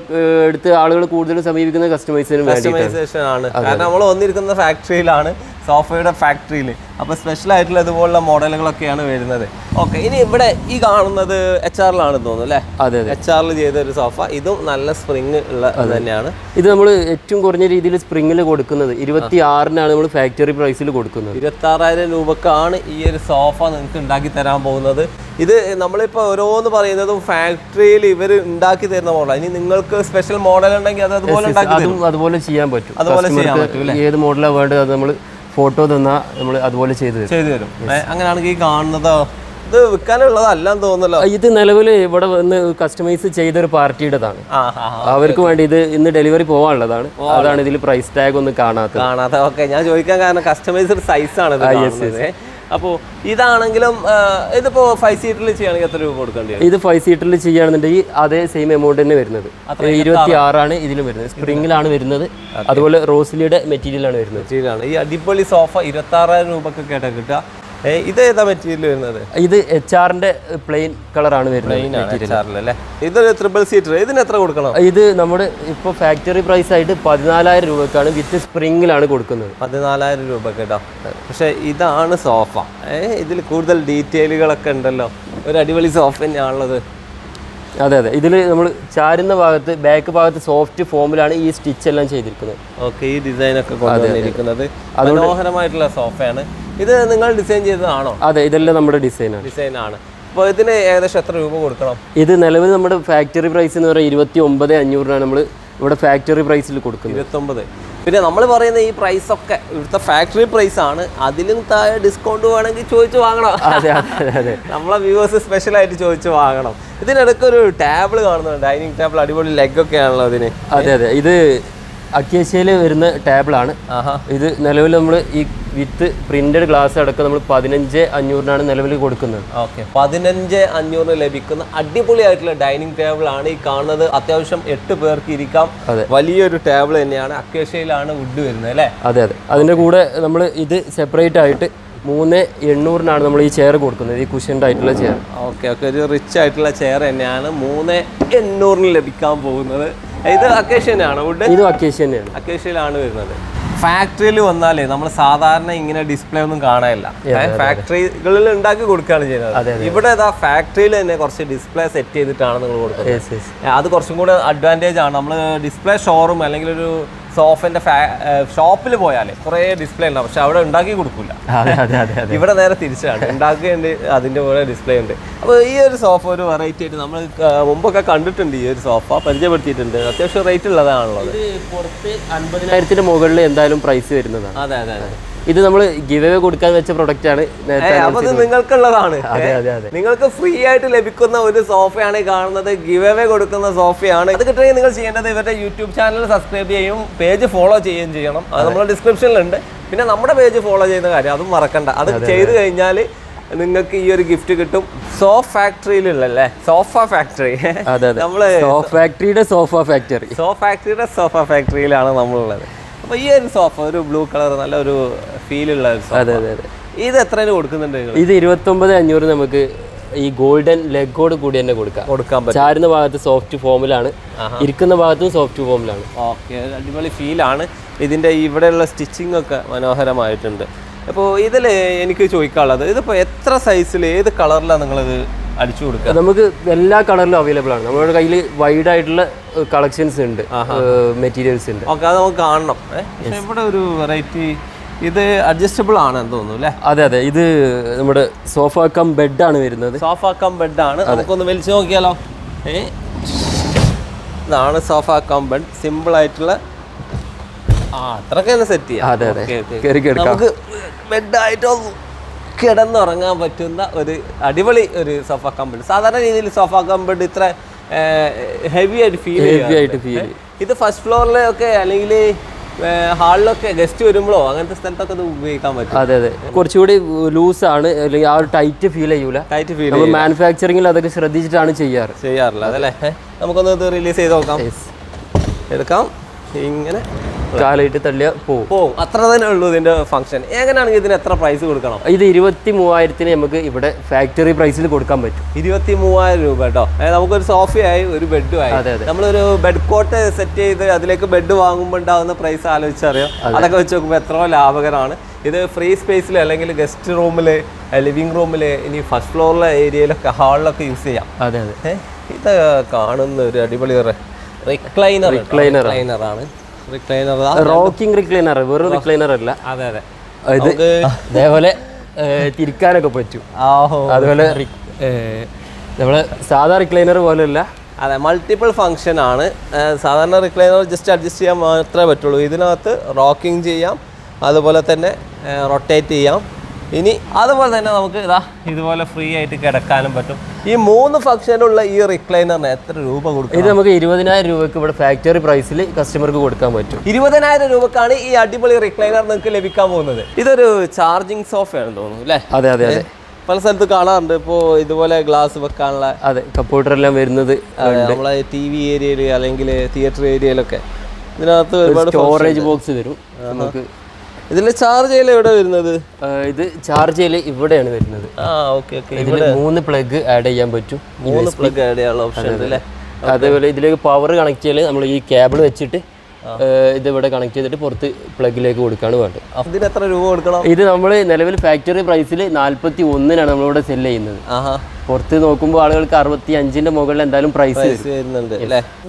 എടുത്ത് ആളുകൾ കൂടുതൽ സമീപിക്കുന്ന കസ്റ്റമൈസേഷൻ ആണ്. കാരണം നമ്മൾ വന്നിരിക്കുന്ന ഫാക്ടറിയിലാണ് സോഫയുടെ ഫാക്ടറിയിൽ അപ്പോൾ സ്പെഷ്യൽ ആയിട്ടുള്ള ഇതുപോലുള്ള മോഡലുകളൊക്കെയാണ് വരുന്നത്. ഓക്കെ ഇനി ഇവിടെ ഈ കാണുന്നത് എച്ച് ആറിലാണെന്ന് തോന്നുന്നു അല്ലേ? അതെ അതെ. എച്ച് ആറിൽ ചെയ്ത ഒരു സോഫ. ഇതും നല്ല സ്പ്രിങ് ഉള്ള തന്നെയാണ്. ഇത് നമ്മൾ ഏറ്റവും കുറഞ്ഞ രീതിയിൽ സ്പ്രിങ്ങിൽ കൊടുക്കുന്നത്. ഇരുപത്തി ആറിനാണ് നമ്മൾ ഫാക്ടറി പ്രൈസിൽ കൊടുക്കുന്നത്. ഇരുപത്തി ആറായിരം രൂപക്കാണ് ഈ ഒരു സോഫ നിങ്ങൾക്ക് ഉണ്ടാക്കി തരാൻ പോകുന്നത്. ഇത് നമ്മളിപ്പോൾ ഓരോന്ന് പറയുന്നതും ഫാക്ടറിയിൽ ഇവർ ഉണ്ടാക്കി തരുന്ന മോഡൽ ഇനി നിങ്ങൾക്ക് സ്പെഷ്യൽ മോഡൽ ഉണ്ടെങ്കിൽ അത് അതുപോലെ അതുപോലെ ചെയ്യാൻ പറ്റും. അതുപോലെ ചെയ്യാൻ പറ്റും ഏത് മോഡലാണ് വേണ്ടത് അത് നമ്മൾ ഫോട്ടോ തന്നാൽ നമ്മൾ അതുപോലെ ചെയ്തു തരും. ചെയ്തു തരും. അങ്ങനെയാണെങ്കിൽ ഈ കാണുന്നതോ ഇത് വിൽക്കാനുള്ളതല്ലെന്ന് തോന്നുന്നല്ലോ. ഇത് നിലവിൽ ഇവിടെ വന്ന് കസ്റ്റമൈസ് ചെയ്ത ഒരു പാർട്ടിയുടേതാണ്. അവർക്ക് വേണ്ടി ഇത് ഇന്ന് ഡെലിവറി പോവാനുള്ളതാണ്. അതാണ് ഇതിൽ പ്രൈസ് ടാഗ് ഒന്നും കാണാത്തത്. കാണാത്ത ഓക്കെ ഞാൻ ചോദിക്കാൻ കാരണം കസ്റ്റമൈസ്ഡ് സൈസ് ആണ് അപ്പോൾ ഇതാണെങ്കിലും ഇതിപ്പോ ഫൈവ് സീറ്ററിൽ ചെയ്യുകയാണെങ്കിൽ എത്ര രൂപ കൊടുക്കേണ്ടി വരും? ഇത് ഫൈവ് സീറ്ററിൽ ചെയ്യുകയാണെന്നുണ്ടെങ്കിൽ അതേ സെയിം എമൗണ്ട് തന്നെ വരുന്നത്. ഇരുപത്തി ആറാണ് ഇതിലും വരുന്നത്. സ്പ്രിങ്ങിലാണ് വരുന്നത്. അതുപോലെ റോസിലിയുടെ മെറ്റീരിയൽ ആണ് വരുന്നത്. മെറ്റീരിയലാണ് ഈ അടിപൊളി സോഫ ഇരുപത്തി ആറായിരം രൂപക്കൊക്കെ ആയിട്ടാണ് കിട്ടുക. ഇത് ഏതാ മെറ്റീരിയൽ വരുന്നത്? ഇത് എച്ച് ആറിന്റെ പ്ലെയിൻ കളറാണ് വരുന്നത് ഇതൊരു ട്രിപ്പിൾ സീറ്റർ ഇതിന് എത്ര കൊടുക്കണം? ഇത് നമ്മുടെ ഇപ്പോൾ ഫാക്ടറി പ്രൈസ് ആയിട്ട് പതിനാലായിരം രൂപക്കാണ് വിത്ത് സ്പ്രിംഗിലാണ് കൊടുക്കുന്നത്. പതിനാലായിരം രൂപ കേട്ടോ പക്ഷെ ഇതാണ് സോഫ ഇതിൽ കൂടുതൽ ഡീറ്റെയിലുകളൊക്കെ ഉണ്ടല്ലോ. ഒരു അടിപൊളി സോഫ തന്നെയാണുള്ളത്. അതെ അതെ. ഇതിൽ നമ്മൾ ചാരുന്ന ഭാഗത്ത് ബാക്ക് ഭാഗത്ത് സോഫ്റ്റ് ഫോമിലാണ് ഈ സ്റ്റിച്ച് എല്ലാം ചെയ്തിരിക്കുന്നത്. ഓക്കെ ഈ ഡിസൈൻ ഒക്കെ കൊണ്ടുവന്നിരിക്കുന്നത്. മനോഹരമായിട്ടുള്ള സോഫയാണ് ഇത് നിങ്ങൾ ഡിസൈൻ ചെയ്തതാണോ? അതെ ഇതെല്ലാം നമ്മുടെ ഡിസൈനാണ് ഡിസൈൻ ആണ്. അപ്പോൾ ഇതിന് ഏകദേശം എത്ര രൂപ കൊടുക്കണം? ഇത് നിലവിൽ നമ്മുടെ ഫാക്ടറി പ്രൈസ് എന്ന് പറയുന്നത് ഇരുപത്തി ഒമ്പത് അഞ്ഞൂറിനാണ് നമ്മൾ ഇവിടെ ഫാക്ടറി പ്രൈസിൽ കൊടുക്കുന്നത്. ഇരുപത്തൊമ്പത്. പിന്നെ നമ്മൾ പറയുന്ന ഈ പ്രൈസ് ഒക്കെ ഇവിടുത്തെ ഫാക്ടറി പ്രൈസ് ആണ്. അതിലും താഴെ ഡിസ്കൗണ്ട് വേണമെങ്കിൽ ചോദിച്ചു വാങ്ങണം. നമ്മളെ വ്യൂവേഴ്സ് സ്പെഷ്യൽ ആയിട്ട് ചോദിച്ചു വാങ്ങണം. ഇതിനിടയ്ക്ക് ഒരു ടേബിൾ കാണുന്നുണ്ട്. ഡൈനിങ് ടേബിൾ അടിപൊളി ലെഗ് ഒക്കെ ആണല്ലോ അതിന് അതെ അതെ. ഇത് അക്കേഷ്യയിൽ വരുന്ന ടേബിളാണ്. ഇത് നിലവിൽ നമ്മൾ ഈ വിത്ത് പ്രിന്റഡ് ഗ്ലാസ് അടക്കം നമ്മൾ പതിനഞ്ച് അഞ്ഞൂറിനാണ് നിലവിൽ കൊടുക്കുന്നത്. ഓക്കെ. പതിനഞ്ച് അഞ്ഞൂറിന് ലഭിക്കുന്ന അടിപൊളിയായിട്ടുള്ള ഡൈനിങ് ടേബിൾ ആണ് ഈ കാണുന്നത്. അത്യാവശ്യം എട്ട് പേർക്ക് ഇരിക്കാം. അതെ. വലിയൊരു ടേബിൾ തന്നെയാണ്. അക്യേഷ്യയിലാണ് വുഡ് വരുന്നത് അല്ലേ? അതെ അതെ. അതിന്റെ കൂടെ നമ്മൾ ഇത് സെപ്പറേറ്റ് ആയിട്ട് മൂന്ന് എണ്ണൂറിനാണ് നമ്മൾ ഈ ചെയർ കൊടുക്കുന്നത്. ഈ കുഷ്യന്റെ ആയിട്ടുള്ള ചെയർ. Okay okay. ഒരു റിച്ച് ആയിട്ടുള്ള ചെയർ തന്നെയാണ് മൂന്ന് എണ്ണൂറിന് ലഭിക്കാൻ പോകുന്നത്. ഇത് അക്കേഷ്യനാണ് വുഡ്? ഇത് അക്കേഷ്യനാണ്. അക്കേഷ്യയിലാണ് വരുന്നത്. ഫാക്ടറിയിൽ വന്നാലേ നമ്മൾ സാധാരണ ഇങ്ങനെ ഡിസ്പ്ലേ ഒന്നും കാണാനില്ല. ഫാക്ടറികളിൽ ഉണ്ടാക്കി കൊടുക്കുകയാണ് ചെയ്യുന്നത്. ഇവിടെ ഇതാ ഫാക്ടറിയിൽ തന്നെ കുറച്ച് ഡിസ്പ്ലേ സെറ്റ് ചെയ്തിട്ടാണ് നിങ്ങൾ കൊടുക്കുന്നത്. അത് കുറച്ചും കൂടെ അഡ്വാന്റേജ് ആണ്. നമ്മൾ ഡിസ്പ്ലേ ഷോറൂം അല്ലെങ്കിൽ ഒരു സോഫിന്റെ ഷോപ്പിൽ പോയാൽ കുറേ ഡിസ്പ്ലേ ഉണ്ടാവും. പക്ഷെ അവിടെ ഉണ്ടാക്കി കൊടുക്കില്ല അതെ അതെ അതെ അതെ. ഇവിടെ നേരെ തിരിച്ചാണ്. ഉണ്ടാക്കുകയുണ്ട് അതിന്റെ കൂടെ ഡിസ്പ്ലേ ഉണ്ട്. അപ്പോൾ ഈ ഒരു സോഫ ഒരു വെറൈറ്റി ആയിട്ട് നമ്മൾ മുമ്പൊക്കെ കണ്ടിട്ടുണ്ട് ഈ ഒരു സോഫ പരിചയപ്പെടുത്തിയിട്ടുണ്ട്. അത്യാവശ്യം റേറ്റ് ഉള്ളതാണല്ലോ പുറത്ത് മുകളിൽ എന്തായാലും പ്രൈസ് വരുന്നതാണ്. അതെ അതെ അതെ. ഇത് നമ്മൾ ഗിവ് അവേ കൊടുക്കാൻ വെച്ച പ്രൊഡക്റ്റ് ആണ് അത് നിങ്ങൾക്കുള്ളതാണ് നിങ്ങൾക്ക് ഫ്രീ ആയിട്ട് ലഭിക്കുന്ന ഒരു സോഫയാണ് ഈ കാണുന്നത്. ഗിവ് അവേ കൊടുക്കുന്ന സോഫയാണ് അത് കിട്ടണമെങ്കിൽ നിങ്ങൾ ചെയ്യേണ്ടത് ഇവരുടെ യൂട്യൂബ് ചാനൽ സബ്സ്ക്രൈബ് ചെയ്യും പേജ് ഫോളോ ചെയ്യുകയും ചെയ്യണം. അത് നമ്മുടെ ഡിസ്ക്രിപ്ഷനിലുണ്ട് പിന്നെ നമ്മുടെ പേജ് ഫോളോ ചെയ്യുന്ന കാര്യം അതും മറക്കണ്ട. അത് ചെയ്തു കഴിഞ്ഞാൽ നിങ്ങൾക്ക് ഈ ഒരു ഗിഫ്റ്റ് കിട്ടും. സോഫ ഫാക്ടറിയിലുള്ളല്ലേ സോഫ ഫാക്ടറി അതെ അതെ. നമ്മൾ ഫാക്ടറിയുടെ സോഫ ഫാക്ടറി സോഫ ഫാക്ടറിയുടെ സോഫ ഫാക്ടറിയിലാണ് നമ്മളുള്ളത്. അപ്പോൾ ഈ ഒരു സോഫ ഒരു ബ്ലൂ കളർ നല്ല ഒരു ഫീലുള്ള ഉള്ള അതെ അതെ അതെ. ഇത് എത്ര കൊടുക്കുന്നുണ്ട് ഇത് ഇരുപത്തൊമ്പത് അഞ്ഞൂറ് നമുക്ക് ഈ ഗോൾഡൻ ലെഗോട് കൂടി തന്നെ കൊടുക്കാം. കൊടുക്കാൻ പറ്റും. ചാരുന്ന ഭാഗത്ത് സോഫ്റ്റ് ഫോമിലാണ് ഇരിക്കുന്ന ഭാഗത്തും സോഫ്റ്റ് ഫോമിലാണ്. ഓക്കെ അടിപൊളി ഫീലാണ് ഇതിന്റെ ഇവിടെയുള്ള സ്റ്റിച്ചിങ് ഒക്കെ മനോഹരമായിട്ടുണ്ട്. അപ്പോൾ ഇതിൽ എനിക്ക് ചോദിക്കാനുള്ളത് ഇതിപ്പോൾ എത്ര സൈസിൽ ഏത് കളറിലാണ് നിങ്ങളിത് അടിച്ചു കൊടുക്കുക? നമുക്ക് എല്ലാ കളറിലും അവൈലബിൾ ആണ്. നമ്മുടെ കയ്യിൽ വൈഡ് ആയിട്ടുള്ള കളക്ഷൻസ് ഉണ്ട് മെറ്റീരിയൽസ് ഉണ്ട്. ഓക്കെ അത് നമുക്ക് കാണണം. ഇവിടെ ഒരു വെറൈറ്റി ഇത് അഡ്ജസ്റ്റബിൾ ആണെന്ന് തോന്നുന്നു അല്ലേ? അതെ അതെ. ഇത് നമ്മുടെ സോഫ കം ബെഡ് ആണ് വരുന്നത്. സോഫ കം ബെഡ് ആണ്. നമുക്കൊന്ന് വലിച്ചു നോക്കിയാലോ? ഏ? ഇതാണ് സോഫ കം ബെഡ് സിമ്പിൾ ആയിട്ടുള്ള ആ അത്രയൊക്കെ സെറ്റ് ചെയ്യാം. അതെ, അതെ. നമുക്ക് ബെഡായിട്ടൊന്ന് കിടന്നുറങ്ങാൻ പറ്റുന്ന ഒരു അടിപൊളി ഒരു സോഫ കം ബെഡ് സാധാരണ രീതിയിൽ സോഫ കം ബെഡ് ഇത്ര ഹെവി ആയിട്ട് ഫീൽ ഹെവി ആയിട്ട് ഫീൽ ഇത് ഫസ്റ്റ് ഫ്ലോറിലൊക്കെ അല്ലെങ്കിൽ ഹാളിലൊക്കെ ഗസ്റ്റ് വരുമ്പോഴോ അങ്ങനത്തെ സ്ഥലത്തൊക്കെ ഇത് ഉപയോഗിക്കാൻ പറ്റും. അതെ അതെ. കുറച്ചുകൂടി ലൂസ് ആണ് അല്ലെങ്കിൽ ആ ഒരു ടൈറ്റ് ഫീൽ ചെയ്യൂല. ടൈറ്റ് ഫീൽ നമ്മൾ മാനുഫാക്ചറിംഗിൽ അതൊക്കെ ശ്രദ്ധിച്ചിട്ടാണ് ചെയ്യാറ്. ചെയ്യാറില്ല അതല്ലേ? നമുക്കൊന്ന് ഇത് റിലീസ് ചെയ്ത് നോക്കാം. എടുക്കാം. ഇങ്ങനെ. കാലായിട്ട് തള്ളിയ പോവും. അത്ര തന്നെ ഉള്ളൂ ഇതിന്റെ ഫംഗ്ഷൻ എങ്ങനെയാണെങ്കിൽ ഇതിന് എത്ര പ്രൈസ് കൊടുക്കണം? ഇത് ഇരുപത്തി മൂവായിരത്തിന് നമുക്ക് ഇവിടെ ഫാക്ടറി പ്രൈസിൽ കൊടുക്കാൻ പറ്റും. ഇരുപത്തി മൂവായിരം രൂപ കേട്ടോ. നമുക്കൊരു സോഫയായി ഒരു ബെഡും ആയി. നമ്മളൊരു ബെഡ് കോട്ട് സെറ്റ് ചെയ്ത് അതിലേക്ക് ബെഡ് വാങ്ങുമ്പോൾ ഉണ്ടാകുന്ന പ്രൈസ് ആലോചിച്ചറിയാം? അതൊക്കെ വെച്ച് നോക്കുമ്പോൾ എത്രയോ ലാഭകരമാണ്. ഇത് ഫ്രീ സ്പേസിൽ അല്ലെങ്കിൽ ഗസ്റ്റ് റൂമിൽ ലിവിംഗ് റൂമിൽ ഇനി ഫസ്റ്റ് ഫ്ലോറിലെ ഏരിയയിലൊക്കെ ഹാളിലൊക്കെ യൂസ് ചെയ്യാം. അതെ അതെ. ഇത് കാണുന്ന ഒരു അടിപൊളി റിക്ലൈനർ. റിക്ലൈനർ ആണ്. റിക്ലൈനർ റോക്കിംഗ് റിക്ലൈനർ വെറും റിക്ലൈനർ അല്ല. അതെ അതെ. ഇത് അതേപോലെ തിരിക്കാനൊക്കെ പറ്റും. ആഹോ. അതുപോലെ നമ്മളെ സാധാ റിക്ലൈനർ പോലെയല്ല. അതെ മൾട്ടിപ്പിൾ ഫങ്ഷൻ ആണ്. സാധാരണ റിക്ലൈനർ ജസ്റ്റ് അഡ്ജസ്റ്റ് ചെയ്യാൻ മാത്രമേ പറ്റുള്ളൂ. ഇതിനകത്ത് റോക്കിംഗ് ചെയ്യാം. അതുപോലെ തന്നെ റൊട്ടേറ്റ് ചെയ്യാം. ഇനി അതുപോലെ തന്നെ നമുക്ക് ഇതാ ഇതുപോലെ ഫ്രീ ആയിട്ട് കിടക്കാനും പറ്റും. ഈ മൂന്ന് ഫംഗ്ഷനുള്ള ഈ റിക്ലൈനറിന് എത്ര രൂപ കൊടുക്കും ഇത് നമുക്ക് ഇരുപതിനായിരം രൂപയ്ക്ക് ഇവിടെ ഫാക്ടറി പ്രൈസിൽ കസ്റ്റമർക്ക് കൊടുക്കാൻ പറ്റും. ഇരുപതിനായിരം രൂപക്കാണ് ഈ അടിപൊളി റിക്ലൈനർ നിങ്ങൾക്ക് ലഭിക്കാൻ പോകുന്നത്. ഇതൊരു ചാർജിങ് സോഫയാണെന്ന് തോന്നുന്നു അല്ലേ? അതെ അതെ അതെ. പല സ്ഥലത്ത് കാണാറുണ്ട്. ഇപ്പോൾ ഇതുപോലെ ഗ്ലാസ് വെക്കാനുള്ള അതെ കമ്പ്യൂട്ടർ എല്ലാം വരുന്നത് നമ്മളെ ടി വി ഏരിയയിൽ അല്ലെങ്കിൽ തിയേറ്റർ ഏരിയയിലൊക്കെ ഇതിനകത്ത് ഒരുപാട് സ്റ്റോറേജ് ബോക്സ് വരും. നമുക്ക് ഇതിൽ ചാർജ് ചെയ്യൽ എവിടെ വരുന്നത്? ഇത് ചാർജ് ചെയ്യൽ ഇവിടെയാണ് വരുന്നത്. ആ ഓക്കെ ഓക്കെ. ഇതിൽ മൂന്ന് പ്ലഗ് ആഡ് ചെയ്യാൻ പറ്റും. മൂന്ന് പ്ലഗ് ആഡ് ചെയ്യാനുള്ള ഓപ്ഷൻ ഉണ്ട് അല്ലേ? അതേപോലെ ഇതിലേക്ക് പവർ കണക്ട് ചെയ്യൽ നമ്മൾ ഈ കേബിൾ വെച്ചിട്ട് ഇത് ഇവിടെ കണക്ട് ചെയ്തിട്ട് പുറത്ത് പ്ലഗിലേക്ക് കൊടുക്കാണ് വേണ്ടത്. അപ്പൊ ഇതിന് എത്ര രൂപ കൊടുക്കണം? ഇത് നമ്മൾ നിലവിൽ ഫാക്ടറി പ്രൈസിൽ നാൽപ്പത്തി ഒന്നിനാണ് നമ്മളിവിടെ സെൽ ചെയ്യുന്നത്. ആഹാ. പുറത്ത് നോക്കുമ്പോൾ ആളുകൾക്ക് അറുപത്തി അഞ്ചിന്റെ മുകളിൽ എന്തായാലും പ്രൈസ് വരുന്നുണ്ട്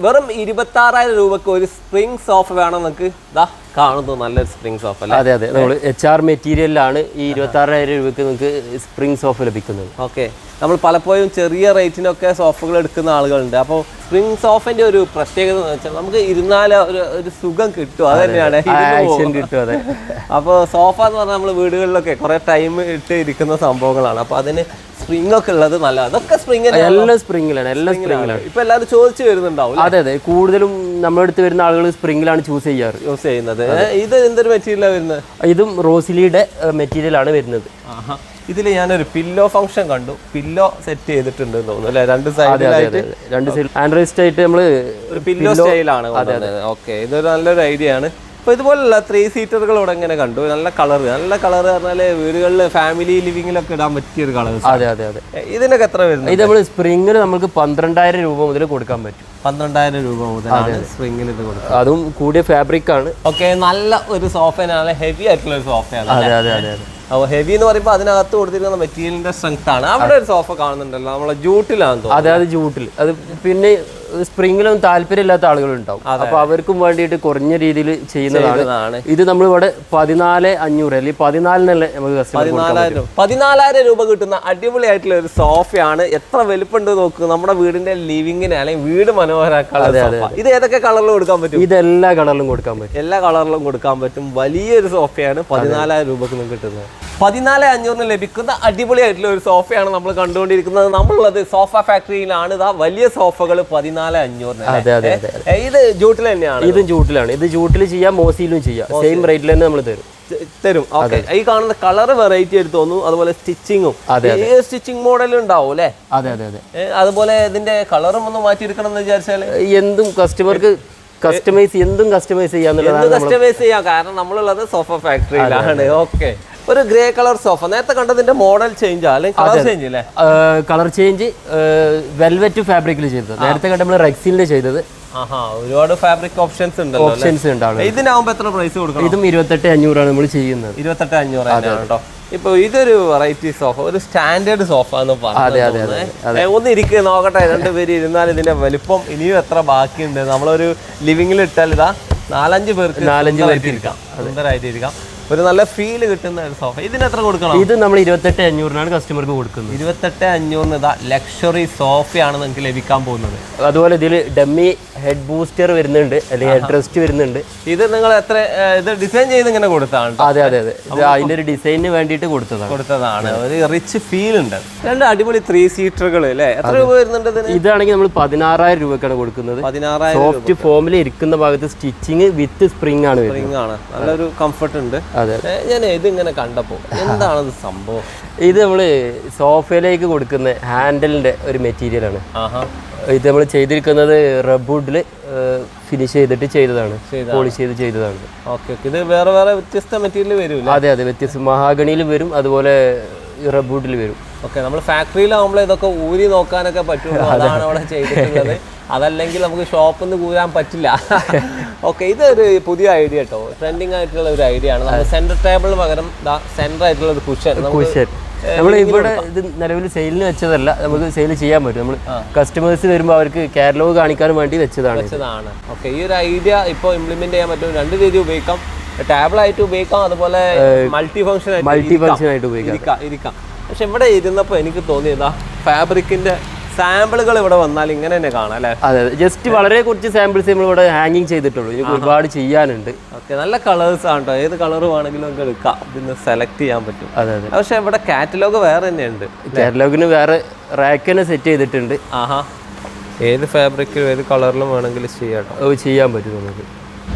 വെറും ഇരുപത്തി ആറായിരം രൂപക്ക് ഒരു സ്പ്രിംഗ് സോഫ വേണം നമുക്ക്. ഇതാ കാണുന്നു നല്ല സ്പ്രിംഗ് സോഫ അല്ലേ? അതെ അതെ. നമ്മൾ എച്ച് ആർ മെറ്റീരിയലിലാണ് ഈ ഇരുപത്തി ആറായിരം രൂപയ്ക്ക് നിങ്ങൾക്ക് സ്പ്രിംഗ് സോഫ ലഭിക്കുന്നത്. ഓക്കെ. നമ്മൾ പലപ്പോഴും ചെറിയ റേറ്റിനൊക്കെ സോഫകൾ എടുക്കുന്ന ആളുകളുണ്ട്. അപ്പോൾ സ്പ്രിംഗ് സോഫിന്റെ ഒരു പ്രത്യേകത എന്ന് വെച്ചാൽ നമുക്ക് ഇരുന്നാൽ ഒരു ഒരു സുഖം കിട്ടും. അത് തന്നെയാണ്. കിട്ടും അതെ. അപ്പോൾ സോഫ എന്ന് പറഞ്ഞാൽ നമ്മൾ വീടുകളിലൊക്കെ കുറേ ടൈം ഇട്ട് ഇരിക്കുന്ന സംഭവങ്ങളാണ്. അപ്പോൾ അതിന് സ്പ്രിംഗ് ഒക്കെ ഉള്ളത് നല്ല അതൊക്കെ സ്പ്രിംഗ് എല്ലാം സ്പ്രിംഗിലാണ് എല്ലാം സ്പ്രിംഗിലാണ് ഇപ്പൊ എല്ലാവരും ചോദിച്ചു വരുന്നുണ്ടാവും അതെ അതെ. കൂടുതലും നമ്മുടെ അടുത്ത് വരുന്ന ആളുകൾ സ്പ്രിംഗിലാണ് ചൂസ് ചെയ്യാറ്. യൂസ് ചെയ്യുന്നത്. ഇത് എന്തൊരു മെറ്റീരിയലാണ് വരുന്നത്? ഇതും റോസിലിയുടെ മെറ്റീരിയലാണ് വരുന്നത്. ഇതിൽ ഞാനൊരു പില്ലോ ഫംഗ്ഷൻ കണ്ടു. പില്ലോ സെറ്റ് ചെയ്തിട്ടുണ്ട് തോന്നുന്നു അല്ലെ? രണ്ട് സൈഡിലായിട്ട് രണ്ട് സൈഡ് ആൻഡ്രോയിഡ് ആയിട്ട് നമ്മൾ പില്ലോ സ്റ്റൈലാണ് ഓക്കെ ഇതൊരു നല്ലൊരു ഐഡിയ ആണ്. ഇപ്പൊ ഇതുപോലുള്ള ത്രീ സീറ്ററുകൾ ഇവിടെ ഇങ്ങനെ കണ്ടു. നല്ല കളർ നല്ല കളർ പറഞ്ഞാൽ വീടുകളിൽ ഫാമിലി ലിവിങ്ങിലൊക്കെ ഇടാൻ പറ്റിയ ഒരു കളർ അതെ അതെ അതെ. ഇതിനൊക്കെ എത്ര വരുന്നത് ഇത് നമ്മൾ സ്പ്രിങ്ങിന് നമുക്ക് പന്ത്രണ്ടായിരം രൂപ മുതൽ കൊടുക്കാൻ പറ്റും. പന്ത്രണ്ടായിരം രൂപ മുതൽ സ്പ്രിംഗിൽ ഇത് കൊടുക്കും അതും കൂടിയ ഫാബ്രിക് ആണ്. ഓക്കെ നല്ല ഒരു സോഫയാണ് ഹെവി ആയിട്ടുള്ള ഒരു സോഫയാണ് അതെ അതെ അതെ അതെ. അപ്പോൾ ഹെവി എന്ന് പറയുമ്പോൾ അതിനകത്ത് കൊടുത്തിരിക്കുന്ന മെറ്റീരിയലിന്റെ സ്ട്രെങ്ത് ആണ്. അവിടെ ഒരു സോഫ കാണുന്നുണ്ടല്ലോ. നമ്മളെ ജൂട്ടിലാണ് അതെ അത് ജൂട്ടിൽ അത് പിന്നെ സ്പ്രിങ്ങിലൊന്നും താല്പര്യമില്ലാത്ത ആളുകളുണ്ടാവും. അപ്പൊ അവർക്കും വേണ്ടിയിട്ട് കുറഞ്ഞ രീതിയിൽ ചെയ്യുന്നതാണ്. ഇത് നമ്മൾ ഇവിടെ പതിനാല് അഞ്ഞൂറ് അല്ലെങ്കിൽ പതിനാലിനല്ലേ നമുക്ക് പതിനാലായിരം പതിനാലായിരം രൂപ കിട്ടുന്ന അടിപൊളിയായിട്ടുള്ള ഒരു സോഫയാണ്. എത്ര വലുപ്പമുണ്ട് നോക്കുക നമ്മുടെ വീടിന്റെ ലിവിങ്ങിനെ അല്ലെങ്കിൽ വീട് മനോഹരമാക്കാനുള്ള സോഫ. ഇത് ഏതൊക്കെ കളറിലും കൊടുക്കാൻ പറ്റും? ഇത് എല്ലാ കളറിലും കൊടുക്കാൻ പറ്റും. എല്ലാ കളറിലും കൊടുക്കാൻ പറ്റും. വലിയൊരു സോഫയാണ് പതിനാലായിരം രൂപക്ക് നിങ്ങൾക്ക് കിട്ടുന്നത്. പതിനാല് അഞ്ഞൂറിന് ലഭിക്കുന്ന അടിപൊളിയായിട്ടുള്ള ഒരു സോഫയാണ് നമ്മൾ കണ്ടുകൊണ്ടിരിക്കുന്നത്. നമ്മളുള്ളത് സോഫ ഫാക്ടറിയിലാണ്. ഇതാ വലിയ സോഫകൾ പതിനാല് അഞ്ഞൂറിന് അതെ അതെ അതെ ഇത് ജൂട്ടിൽ തന്നെയാണ്. ഇതും ജൂട്ടിലാണ്. ഇത് ജൂട്ടിൽ ചെയ്യാം മോസിയിലും ചെയ്യാം. സെയിം റേറ്റിൽ തന്നെ നമ്മൾ തരും. തരും. ഓക്കെ. ഈ കാണുന്ന കളർ വെറൈറ്റി ആയിട്ട് തോന്നുന്നു അതുപോലെ സ്റ്റിച്ചിങ്ങും. സ്റ്റിച്ചിങ് മോഡൽ ഉണ്ടാവും അല്ലേ? അതെ അതെ അതെ. അതുപോലെ ഇതിന്റെ കളറും ഒന്ന് മാറ്റിയെടുക്കണം എന്ന് വിചാരിച്ചാൽ എന്തും കസ്റ്റമർക്ക് കസ്റ്റമൈസ് എന്തും കസ്റ്റമൈസ് ചെയ്യാന്നുള്ളതാണ് കസ്റ്റമൈസ് ചെയ്യാം? കാരണം നമ്മളുള്ളത് സോഫ ഫാക്ടറിയിലാണ്. ഓക്കെ. ഒരു ഗ്രേ കളർ സോഫ. നേരത്തെ കണ്ടതിന്റെ മോഡൽ ചേഞ്ച് അല്ലെങ്കിൽ കളർ ചേഞ്ച് അല്ലേ കളർ ചേഞ്ച് വെൽവെറ്റ് ഫാബ്രിക്കിൽ ചെയ്തത്. നേരത്തെ കണ്ട നമ്മൾ റെക്സിലിന്റെ ചെയ്തത്. ഒരുപാട് ഫാബ്രിക് ഓപ്ഷൻസ് അല്ലേ? ഓപ്ഷൻസ് ഉണ്ടാവും ഇതിനാവുമ്പോ എത്ര പ്രൈസ് കൊടുക്കണം? ഇതും ഇരുപത്തെട്ട് അഞ്ഞൂറാണ് നമ്മൾ ചെയ്യുന്നത്. ഇരുപത്തെട്ട് അഞ്ഞൂറ് കേട്ടോ. ഇപ്പൊ ഇതൊരു വെറൈറ്റി സോഫ ഒരു സ്റ്റാൻഡേർഡ് സോഫ എന്ന് അതെ, അതെ, പറഞ്ഞു ഒന്ന് ഇരിക്കുക നോക്കട്ടെ. രണ്ടുപേര് ഇരുന്നാൽ ഇതിന്റെ വലിപ്പം ഇനിയും എത്ര ബാക്കിയുണ്ട്? നമ്മളൊരു ലിവിങ്ങിൽ ഇട്ടാൽ ഇതാ നാലഞ്ച് പേർക്ക് നാലഞ്ച് പേർക്ക് ഇരിക്കാം. സുന്ദരമായിട്ട് ഇരിക്കാം. ഒരു നല്ല ഫീൽ കിട്ടുന്ന ഒരു സോഫ ഇതിന് എത്ര കൊടുക്കണം? ഇത് നമ്മൾ ഇരുപത്തെട്ട് അഞ്ഞൂറിനാണ് കസ്റ്റമർക്ക് കൊടുക്കുന്നത്. ഇരുപത്തെട്ട് അഞ്ഞൂറിന് ഇതാ ലക്ഷറി സോഫയാണ് നിങ്ങൾക്ക് ലഭിക്കാൻ പോകുന്നത്. അതുപോലെ ഇതിൽ ഡമ്മി ഹെഡ് ബൂസ്റ്റർ വരുന്നുണ്ട് അല്ലെങ്കിൽ ഹെഡ് റെസ്റ്റ് വരുന്നുണ്ട്. ഇത് നിങ്ങൾ എത്ര ഇത് ഡിസൈൻ ചെയ്ത് ഇങ്ങനെ കൊടുത്താണ് അതെ അതെ അതെ. അതിന്റെ ഒരു ഡിസൈനിന് വേണ്ടിയിട്ട് കൊടുത്തതാണ്. കൊടുത്തതാണ്. ഒരു റിച്ച് ഫീൽ ഉണ്ട്. രണ്ട് അടിപൊളി ത്രീ സീറ്ററുകൾ അല്ലേ? എത്ര രൂപ വരുന്നുണ്ട് ഇതാണെങ്കിൽ നമ്മൾ പതിനാറായിരം രൂപക്കാണ് കൊടുക്കുന്നത്. പതിനാറായിരം സോഫ്റ്റ് ഫോമിൽ ഇരിക്കുന്ന ഭാഗത്ത് സ്റ്റിച്ചിങ് വിത്ത് സ്പ്രിംഗ് ആണ് സ്പ്രിംഗ് ആണ്. നല്ലൊരു കംഫർട്ട് ഉണ്ട്. ഞാൻ ഇതിങ്ങനെ കണ്ടപ്പോ എന്താണ് സംഭവം? ഇത് നമ്മൾ സോഫയിലേക്ക് കൊടുക്കുന്ന ഹാൻഡലിന്റെ ഒരു മെറ്റീരിയൽ ആണ്. ഇത് നമ്മൾ ചെയ്തിരിക്കുന്നത് റബ്ബുഡിൽ ഫിനിഷ് ചെയ്തിട്ട് ചെയ്തതാണ്. പോളിഷ് ചെയ്ത് ചെയ്തതാണ്. ഓക്കെ ഇത് വേറെ വേറെ വ്യത്യസ്ത മെറ്റീരിയൽ വരും അതെ അതെ. വ്യത്യസ്ത മഹാഗണിയിൽ വരും അതുപോലെ റബ്ബുഡിൽ വരും. ഓക്കെ നമ്മൾ ഫാക്ടറിയിലാവുമ്പോൾ ഇതൊക്കെ ഊരി നോക്കാനൊക്കെ പറ്റും അതാണ് അവിടെ ചെയ്തിട്ടുള്ളത്. അതല്ലെങ്കിൽ നമുക്ക് ഷോപ്പിൽ നിന്ന് കൂരാൻ പറ്റില്ല. ഓക്കെ ഇതൊരു പുതിയ ഐഡിയ കേട്ടോ. ട്രെൻഡിങ് ആയിട്ടുള്ള ഒരു ഐഡിയ ആണ്. നമ്മൾ സെന്റർ ടേബിളിന് പകരം സെന്റർ ആയിട്ടുള്ള ഒരു കുഷൻ കുഷൻ നമ്മൾ ഇവിടെ ഇത് നിലവിൽ സെയിലിന് വെച്ചതല്ല. നമുക്ക് സെയിൽ ചെയ്യാൻ പറ്റും. നമ്മൾ കസ്റ്റമേഴ്സ് വരുമ്പോൾ അവർക്ക് കാറ്റലോഗ് കാണിക്കാനും വേണ്ടി വെച്ചതാണ്. വെച്ചതാണ്. ഓക്കെ ഈ ഒരു ഐഡിയ ഇപ്പോൾ ഇംപ്ലിമെന്റ് ചെയ്യാൻ പറ്റും. രണ്ട് രീതി ഉപയോഗിക്കാം. ടേബിൾ ആയിട്ട് ഉപയോഗിക്കാം അതുപോലെ മൾട്ടി ഫംഗ്ഷൻ മൾട്ടി ഫംഗ്ഷൻ ആയിട്ട് ഉപയോഗിക്കാം. ഇരിക്കാം ഇരിക്കാം. പക്ഷെ ഇവിടെ ഇരുന്നപ്പോൾ എനിക്ക് തോന്നിയതാ ഫാബ്രിക്കിന്റെ സാമ്പിളുകൾ ഇവിടെ വന്നാൽ ഇങ്ങനെ തന്നെ കാണാം അല്ലേ? അതെ ജസ്റ്റ് വളരെ കുറച്ച് സാമ്പിൾസ് നമ്മൾ ഇവിടെ ഹാങ്ങിങ് ചെയ്തിട്ടുള്ളൂ. ഇനി ഒരുപാട് ചെയ്യാനുണ്ട്. ഓക്കെ നല്ല കളേഴ്സ് ആണ് കേട്ടോ ഏത് കളർ വേണമെങ്കിലും നമുക്ക് എടുക്കാം. ഇതിന്ന് സെലക്ട് ചെയ്യാൻ പറ്റും. അതെ അതെ. പക്ഷെ ഇവിടെ കാറ്റലോഗ് വേറെ തന്നെയുണ്ട് കാറ്റലോഗിന് വേറെ റാക്ക് തന്നെ സെറ്റ് ചെയ്തിട്ടുണ്ട്. ആഹാ. ഏത് ഫാബ്രിക്കിലും ഏത് കളറിലും വേണമെങ്കിലും ചെയ്യാം ചെയ്യാൻ പറ്റും നമുക്ക്.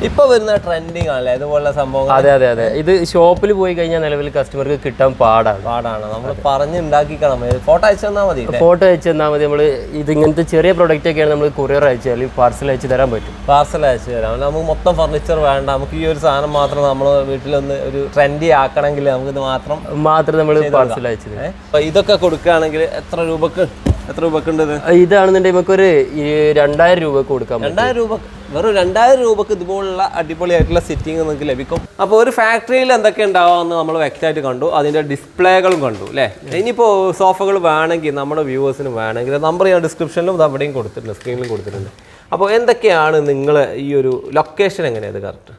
ഇപ്പൊ വരുന്ന ട്രെൻഡിങ് ആണല്ലേ? ഇതുപോലുള്ള സംഭവം അതെ അതെ അതെ. ഇത് ഷോപ്പിൽ പോയി കഴിഞ്ഞാൽ നിലവിൽ കസ്റ്റമർക്ക് കിട്ടാൻ പാടാണ്. പാടാണ്. നമ്മൾ പറഞ്ഞുണ്ടാക്കിക്കണം ഫോട്ടോ അയച്ചു തന്നാൽ മതി ഫോട്ടോ അയച്ചു തന്നാൽ മതി. നമ്മൾ ഇത് ഇങ്ങനത്തെ ചെറിയ പ്രൊഡക്റ്റ് ഒക്കെയാണ് നമ്മൾ കൊറിയർ അയച്ചു അല്ലെങ്കിൽ പാർസൽ അയച്ചു തരാൻ പറ്റും. പാർസൽ അയച്ചു തരാം. നമുക്ക് മൊത്തം ഫർണിച്ചർ വേണ്ട. നമുക്ക് ഈ ഒരു സാധനം മാത്രം നമ്മൾ വീട്ടിലൊന്ന് ഒരു ട്രെൻഡി ആക്കണമെങ്കിൽ നമുക്ക് ഇത് മാത്രം മാത്രം നമ്മൾ പാർസൽ അയച്ചു തരാം. അപ്പൊ ഇതൊക്കെ കൊടുക്കുകയാണെങ്കിൽ എത്ര രൂപക്ക്? എത്ര രൂപക്ക് ഉണ്ട് ഇത്? ഇതാണെന്നുണ്ടെങ്കിൽ നമുക്കൊരു ഒരു രണ്ടായിരം രൂപക്ക് കൊടുക്കാം രണ്ടായിരം രൂപ വെറും രണ്ടായിരം രൂപക്ക് ഇതുപോലുള്ള അടിപൊളിയായിട്ടുള്ള സിറ്റിംഗ് നിങ്ങൾക്ക് ലഭിക്കും. അപ്പോൾ ഒരു ഫാക്ടറിയിൽ എന്തൊക്കെ ഉണ്ടാവാമെന്ന് നമ്മൾ വ്യക്തമായിട്ട് കണ്ടു. അതിന്റെ ഡിസ്പ്ലേകളും കണ്ടു അല്ലേ? ഇനിയിപ്പോൾ സോഫകൾ വേണമെങ്കിൽ നമ്മുടെ വ്യൂവേഴ്സിന് വേണമെങ്കിൽ നമ്പർ ഞാൻ ഡിസ്ക്രിപ്ഷനിലും അവിടെയും കൊടുത്തിട്ടുണ്ട് സ്ക്രീനിലും കൊടുത്തിട്ടുണ്ട്. അപ്പോൾ എന്തൊക്കെയാണ് നിങ്ങൾ ഈ ഒരു ലൊക്കേഷൻ എങ്ങനെയാണ് കറക്റ്റ്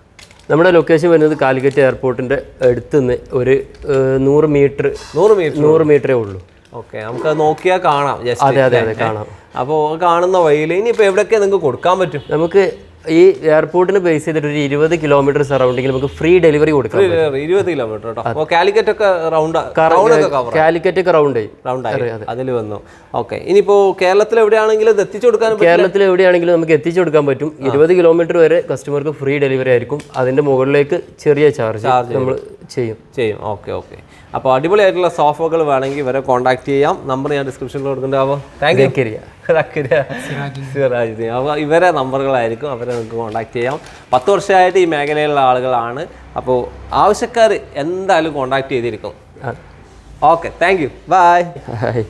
നമ്മുടെ ലൊക്കേഷൻ വരുന്നത് കാലിക്കറ്റ് എയർപോർട്ടിന്റെ അടുത്ത് നിന്ന് ഒരു നൂറ് മീറ്റർ നൂറ് മീറ്റർ നൂറ് മീറ്ററേ ഉള്ളൂ. ഓക്കെ നമുക്ക് നോക്കിയാൽ കാണാം അതെ അതെ അതെ കാണാം. അപ്പോൾ കാണുന്ന വഴിയിൽ ഇനിയിപ്പോൾ എവിടെയൊക്കെ നിങ്ങൾക്ക് കൊടുക്കാൻ പറ്റും? നമുക്ക് ഈ എയർപോർട്ടിന് ബേസ് ചെയ്തിട്ട് ഒരു ഇരുപത് കിലോമീറ്റർ സറൗണ്ടിങ്ങിൽ നമുക്ക് ഫ്രീ ഡെലിവറി കൊടുക്കാം ഇരുപത് കിലോമീറ്റർ കേട്ടോ കാലിക്കറ്റ് ഒക്കെ റൗണ്ട് ഒക്കെ കവർ കാലിക്കറ്റ് ഒക്കെ റൗണ്ട് ആയി. റൗണ്ട് ആയി. അതിൽ വന്നു. ഓക്കെ ഇനിയിപ്പോ കേരളത്തിൽ എവിടെയാണെങ്കിലും ഇത് എത്തിച്ചു കൊടുക്കാൻ കേരളത്തിൽ എവിടെയാണെങ്കിലും നമുക്ക് എത്തിച്ചു കൊടുക്കാൻ പറ്റും. ഇരുപത് കിലോമീറ്റർ വരെ കസ്റ്റമർക്ക് ഫ്രീ ഡെലിവറി ആയിരിക്കും. അതിന്റെ മുകളിലേക്ക് ചെറിയ ചാർജ് നമ്മൾ ചെയ്യും. ചെയ്യും. Okay okay. അപ്പോൾ അടിപൊളിയായിട്ടുള്ള സോഫകൾ വേണമെങ്കിൽ ഇവരെ കോൺടാക്ട് ചെയ്യാം. നമ്പർ ഞാൻ ഡിസ്ക്രിപ്ഷനിൽ കൊടുക്കുന്നുണ്ടാവോ താങ്ക് യു സിറാജ് അപ്പോൾ ഇവരെ നമ്പറുകളായിരിക്കും അവരെ നിങ്ങൾക്ക് കോൺടാക്ട് ചെയ്യാം. പത്ത് വർഷമായിട്ട് ഈ മേഖലയിലുള്ള ആളുകളാണ്. അപ്പോൾ ആവശ്യക്കാർ എന്തായാലും കോൺടാക്ട് ചെയ്തിരിക്കും. Okay thank you bye hi